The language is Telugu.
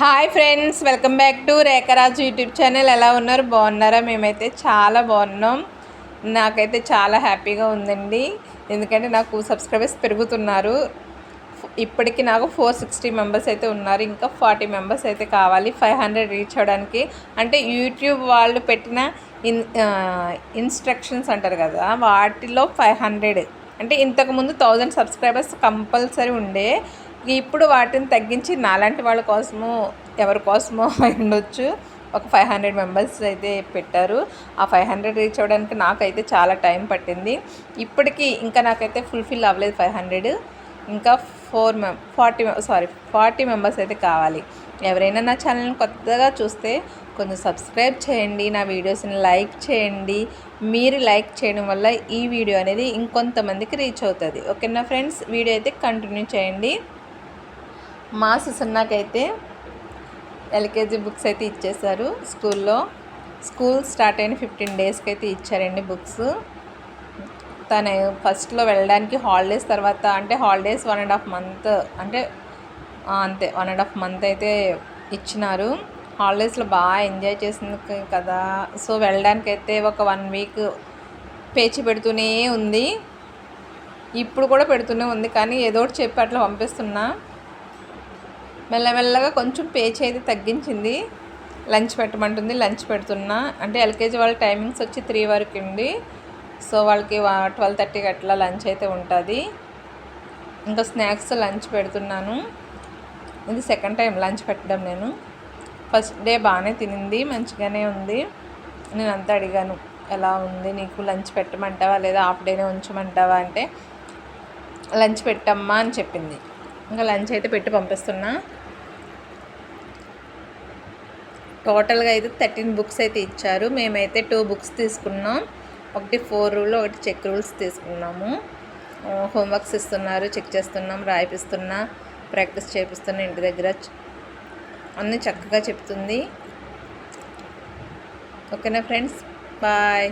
Hi friends welcome back to Rekharaju YouTube channel. ఎలా ఉన్నారు? బాగున్నారా? మేమైతే చాలా బాగున్నాం. నాకైతే చాలా హ్యాపీగా ఉందండి. ఎందుకంటే నాకు సబ్స్క్రైబర్స్ పెరుగుతున్నారు. ఇప్పటికి నాకు ఫోర్ సిక్స్టీ మెంబర్స్ అయితే ఉన్నారు. ఇంకా ఫార్టీ మెంబర్స్ అయితే కావాలి. ఫైవ్ హండ్రెడ్ రీచ్ అవ్వడానికి. అంటే యూట్యూబ్ వాళ్ళు పెట్టిన ఇన్ ఇన్స్ట్రక్షన్స్ అంటారు కదా వాటిలో ఫైవ్ హండ్రెడ్ అంటే ఇంతకుముందు థౌజండ్ సబ్స్క్రైబర్స్ కంపల్సరీ ఉండే. ఇప్పుడు వాటిని తగ్గించి నాలాంటి వాళ్ళ కోసము ఎవరి కోసమో ఉండొచ్చు. ఒక ఫైవ్ హండ్రెడ్ మెంబర్స్ అయితే పెట్టారు. ఆ ఫైవ్ హండ్రెడ్ రీచ్ అవ్వడానికి నాకైతే చాలా టైం పట్టింది. ఇప్పటికీ ఇంకా నాకైతే ఫుల్ఫిల్ అవ్వలేదు ఫైవ్ హండ్రెడ్. ఇంకా ఫోర్ మెం ఫార్టీ సారీ ఫార్టీ మెంబర్స్ అయితే కావాలి. ఎవరైనా నా ఛానల్ని కొత్తగా చూస్తే కొంచెం సబ్స్క్రైబ్ చేయండి నా వీడియోస్ని లైక్ చేయండి. మీరు లైక్ చేయడం వల్ల ఈ వీడియో అనేది ఇంకొంతమందికి రీచ్ అవుతుంది. ఓకేనా ఫ్రెండ్స్? వీడియో అయితే కంటిన్యూ చేయండి. మా సుసన్నాకైతే ఎల్కేజీ బుక్స్ అయితే ఇచ్చేశారు స్కూల్లో. స్కూల్ స్టార్ట్ అయిన ఫిఫ్టీన్ డేస్కి అయితే ఇచ్చారండి బుక్స్. తను ఫస్ట్లో వెళ్ళడానికి హాలిడేస్ తర్వాత అంటే holidays one and half month అంటే అంతే వన్ అండ్ హాఫ్ మంత్ అయితే ఇచ్చినారు. హాలిడేస్లో బాగా ఎంజాయ్ చేసింది కదా. సో వెళ్ళడానికి అయితే ఒక వన్ వీక్ పేచి పెడుతూనే ఉంది. ఇప్పుడు కూడా పెడుతూనే ఉంది కానీ ఏదో ఒకటి చెప్పి అట్లా పంపిస్తున్నా. మెల్లమెల్లగా కొంచెం పేచి అయితే తగ్గించింది. లంచ్ పెట్టమంటుంది లంచ్ పెడుతున్నా. అంటే ఎల్కేజీ వాళ్ళ టైమింగ్స్ వచ్చి త్రీ వరకు ఉంది సో వాళ్ళకి ట్వెల్వ్ థర్టీకి అట్లా లంచ్ అయితే ఉంటుంది. ఇంకా స్నాక్స్ లంచ్ పెడుతున్నాను. ఇది సెకండ్ టైం లంచ్ పెట్టడం నేను. ఫస్ట్ డే బాగానే తినింది మంచిగానే ఉంది. నేను అంతా అడిగాను ఎలా ఉంది? నీకు లంచ్ పెట్టమంటావా? లేదా హాఫ్ డేనే ఉంచమంటావా? అంటే లంచ్ పెట్టమ్మా అని చెప్పింది. ఇంకా లంచ్ అయితే పెట్టి పంపిస్తున్నా. టోటల్గా అయితే థర్టీన్ బుక్స్ అయితే ఇచ్చారు. మేమైతే టూ బుక్స్ తీసుకున్నాం. ఒకటి ఫోర్ రూల్ ఒకటి చెక్ రూల్స్ తీసుకున్నాము. హోంవర్క్స్ ఇస్తున్నారు చెక్ చేస్తున్నాం రాయిపిస్తున్నా ప్రాక్టీస్ చేపిస్తున్నా ఇంటి దగ్గర అన్నీ చక్కగా చెప్తుంది. ఓకేనా ఫ్రెండ్స్? బాయ్.